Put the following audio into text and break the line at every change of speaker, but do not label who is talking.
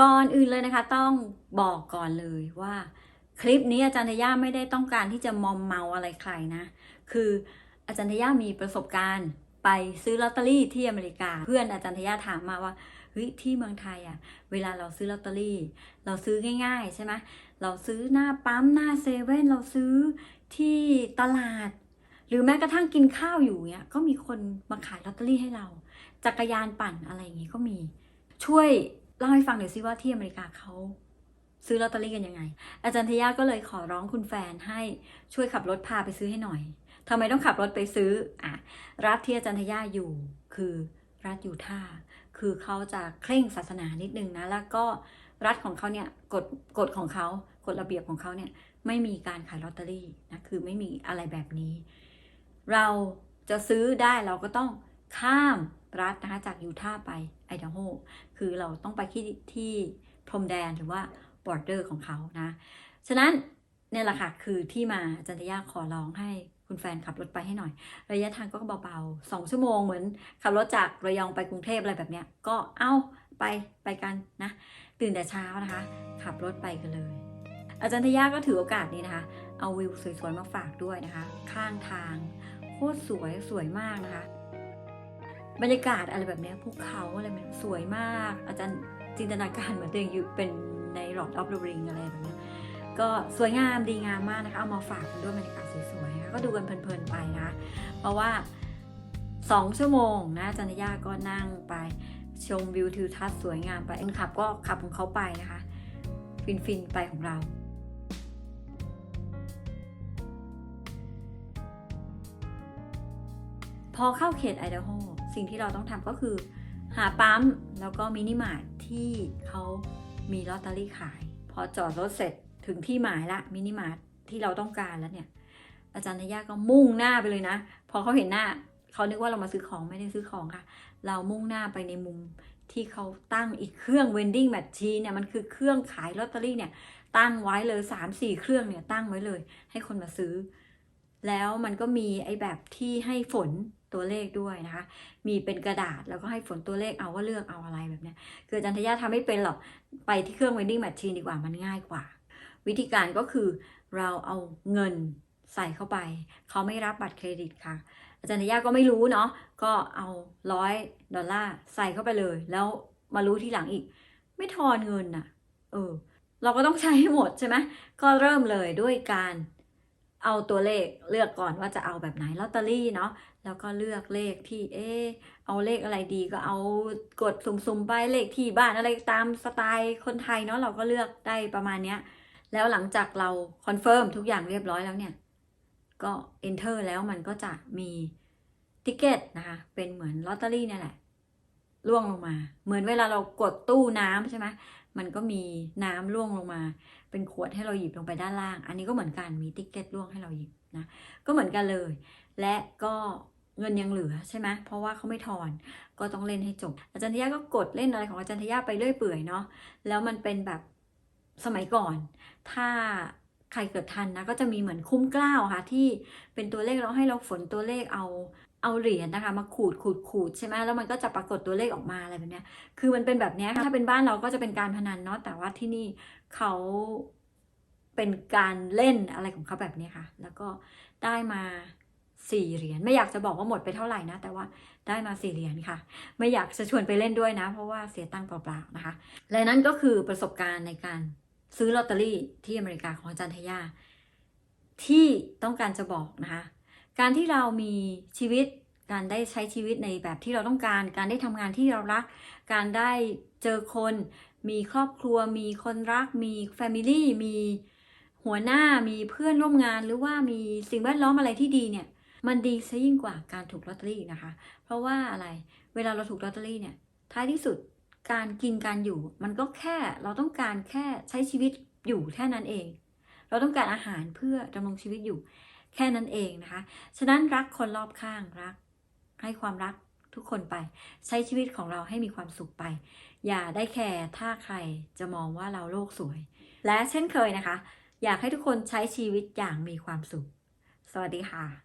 ก่อนอื่นเลยนะคะ ต้องบอกก่อนเลยว่า คลิปนี้อาจารย์ย่าไม่ได้ต้องการที่จะมอมเมาอะไรใครนะ คืออาจารย์ย่ามีประสบการณ์ไปซื้อลอตเตอรี่ที่อเมริกา เพื่อนอาจารย์ย่าถามมาว่าเฮ้ยที่เมืองไทยอะ่ะ เวลาเราซื้อลอตเตอรี่ เราซื้อง่าย ๆ ใช่ไหมเราซื้อหน้าปั๊มหน้าเซเว่นเราซื้อที่ตลาด หรือแม้กระทั่งกินข้าวอยู่เนี่ยก็มีคนมาขายลอตเตอรี่ให้เรา จักรยานปั่นอะไรอย่างงี้ก็มีช่วย เล่าให้ฟังหน่อยสิว่าที่อเมริกาเขาซื้อลอตเตอรี่กันยังไง อาจารย์ทยาก็เลยขอร้องคุณแฟนให้ช่วยขับรถพาไปซื้อให้หน่อยทำไมต้องขับรถไปซื้ออะรัฐที่อาจารย์ทยาอยู่คือรัฐยูทาคือเขาจะเคร่งศาสนานิดนึงนะ แล้วก็รัฐของเขาเนี่ยกฎกฎของเขากฎระเบียบของเขาเนี่ยไม่มีการขายลอตเตอรี่นะ คือไม่มีอะไรแบบนี้ เราจะซื้อได้เราก็ต้อง ข้ามรัฐนะคะจากยูทาห์ไปไอดาโฮคือเราต้องไปที่ที่พรมแดนหรือว่าบอร์เดอร์ของเขานะ ฉะนั้นเนี่ยแหละค่ะคือที่มาอาจันทยาขอร้องให้คุณแฟนขับรถไปให้หน่อย ระยะทางก็เบาๆสองชั่วโมงเหมือนขับรถจากระยองไปกรุงเทพอะไรแบบเนี้ย ก็เอาไปไปกันนะ ตื่นแต่เช้านะคะ ขับรถไปกันเลย อาจารย์ทยาก็ถือโอกาสนี้นะคะ เอาวิวสวยๆมาฝากด้วยนะคะ ข้างทางโคตรสวยสวยมากนะคะ บรรยากาศอะไรแบบนี้ภูเขาอะไรมันสวยมาก อาจารย์จินตนาการเหมือนตัวเองอยู่เป็นในหลอดออฟเดอะริงอะไรแบบนี้ก็สวยงามดีงามมากนะคะ เอามาฝากกันด้วยบรรยากาศสวยๆนะคะก็ดูกันเพลินๆไปนะเพราะว่า 2 ชั่วโมงนะจันยาก็นั่งไปชมวิวทิวทัศน์สวยงามไปเองขับก็ขับของเขาไปนะคะ ฟินๆไปของเราพอเข้าเขตไอเดโฮ สิ่งที่เราต้องทำก็คือ หาปั๊มแล้วก็มินิมาร์ทที่เขามีลอตเตอรี่ขาย พอจอดรถเสร็จถึงที่หมายละมินิมาร์ทที่เราต้องการแล้วเนี่ย อาจารย์ทยาก็มุ่งหน้าไปเลยนะ พอเขาเห็นหน้าเขานึกว่าเรามาซื้อของไม่ได้ซื้อของค่ะ เรามุ่งหน้าไปในมุมที่เขาตั้งอีกเครื่อง vending machine เนี่ยมันคือเครื่องขายลอตเตอรี่เนี่ยตั้งไว้เลย3 4 เครื่องเนี่ยตั้งไว้เลย ให้คนมาซื้อ แล้วมันก็มีไอ้แบบที่ให้ฝน ตัวเลขด้วยนะคะ มีเป็นกระดาษแล้วก็ให้ฝนตัวเลขเอาว่าเลือกเอาอะไรแบบนี้คืออาจารย์ทยาทำไม่เป็นหรอก ไปที่เครื่อง vending machine ดีกว่ามันง่ายกว่า วิธีการก็คือเราเอาเงินใส่เข้าไป เขาไม่รับบัตรเครดิตค่ะ อาจารย์ทยาก็ไม่รู้เนาะก็เอาร้อยดอลลาร์ใส่เข้าไปเลย แล้วมารู้ทีหลังอีก ไม่ทอนเงินน่ะ เออ เราก็ต้องใช้ให้หมดใช่ไหมก็เริ่มเลยด้วยการ เอาตัวเลขเลือกก่อนว่าจะเอาแบบไหนลอตเตอรี่เนาะแล้วก็เลือกเลขที่เออเอาเลขอะไรดีก็เอากดสุ่มๆไปเลขที่บ้านอะไรตามสไตล์คนไทยเนาะเราก็เลือกได้ประมาณเนี้ยแล้วหลังจากเราคอนเฟิร์มทุกอย่างเรียบร้อยแล้วเนี่ยก็ enter แล้วมันก็จะมีติเกตนะคะเป็นเหมือนลอตเตอรี่เนี่ยแหละล่วงลงมา เหมือนเวลาเรากดตู้น้ำใช่ไหม มันก็มีน้ำล่วงลงมา เป็นขวดให้เราหยิบลงไปด้านล่าง อันนี้ก็เหมือนกันมีติ๊กเก็ตล่วงให้เราหยิบนะก็เหมือนกันเลย และก็เงินยังเหลือใช่ไหมเพราะว่าเขาไม่ทอนก็ต้องเล่นให้จบ อาจารย์ทยาก็กดเล่นอะไรของอาจารย์ทยาไปเรื่อยเปื่อยเนาะแล้วมันเป็นแบบสมัยก่อน ถ้าใครเกิดทันนะก็จะมีเหมือนคุ้มกล้าวค่ะที่เป็นตัวเลขเราให้เราฝนตัวเลขเอา เอาเหรียญนะคะ มาขูดขูดขูดใช่ไหมแล้วมันก็จะปรากฏตัวเลขออกมาอะไรแบบนี้คือมันเป็นแบบนี้ค่ะถ้าเป็นบ้านเราก็จะเป็นการพนันเนาะแต่ว่าที่นี่เขาเป็นการเล่นอะไรของเขาแบบนี้ค่ะ แล้วก็ได้มาสี่เหรียญไม่อยากจะบอกว่าหมดไปเท่าไหร่นะ แต่ว่าได้มาสี่เหรียญค่ะ ไม่อยากจะชวนไปเล่นด้วยนะ เพราะว่าเสียตังค์เปล่าๆนะคะ และนั่นก็คือประสบการณ์ในการซื้อลอตเตอรี่ที่อเมริกาของอาจารย์ทยาที่ต้องการจะบอกนะคะ การที่เรามีชีวิต การได้ใช้ชีวิตในแบบที่เราต้องการ การได้ทำงานที่เรารัก การได้เจอคน มีครอบครัว มีคนรัก มีแฟมิลี่มีหัวหน้ามีเพื่อนร่วมงานหรือว่ามีสิ่งแวดล้อมอะไรที่ดีเนี่ยมันดีซะยิ่งกว่าการถูกลอตเตอรี่นะคะ เพราะว่าอะไรเวลาเราถูกลอตเตอรี่เนี่ยท้ายที่สุดการกินการอยู่ มันก็แค่เราต้องการแค่ใช้ชีวิตอยู่แค่นั้นเอง เราต้องการอาหารเพื่อดำรงชีวิตอยู่ แค่นั้นเองนะคะ ฉะนั้นรักคนรอบข้างรัก ให้ความรักทุกคนไป ใช้ชีวิตของเราให้มีความสุขไป อย่าได้แคร์ถ้าใครจะมองว่าเราโลกสวย และเช่นเคยนะคะ อยากให้ทุกคนใช้ชีวิตอย่างมีความสุข สวัสดีค่ะ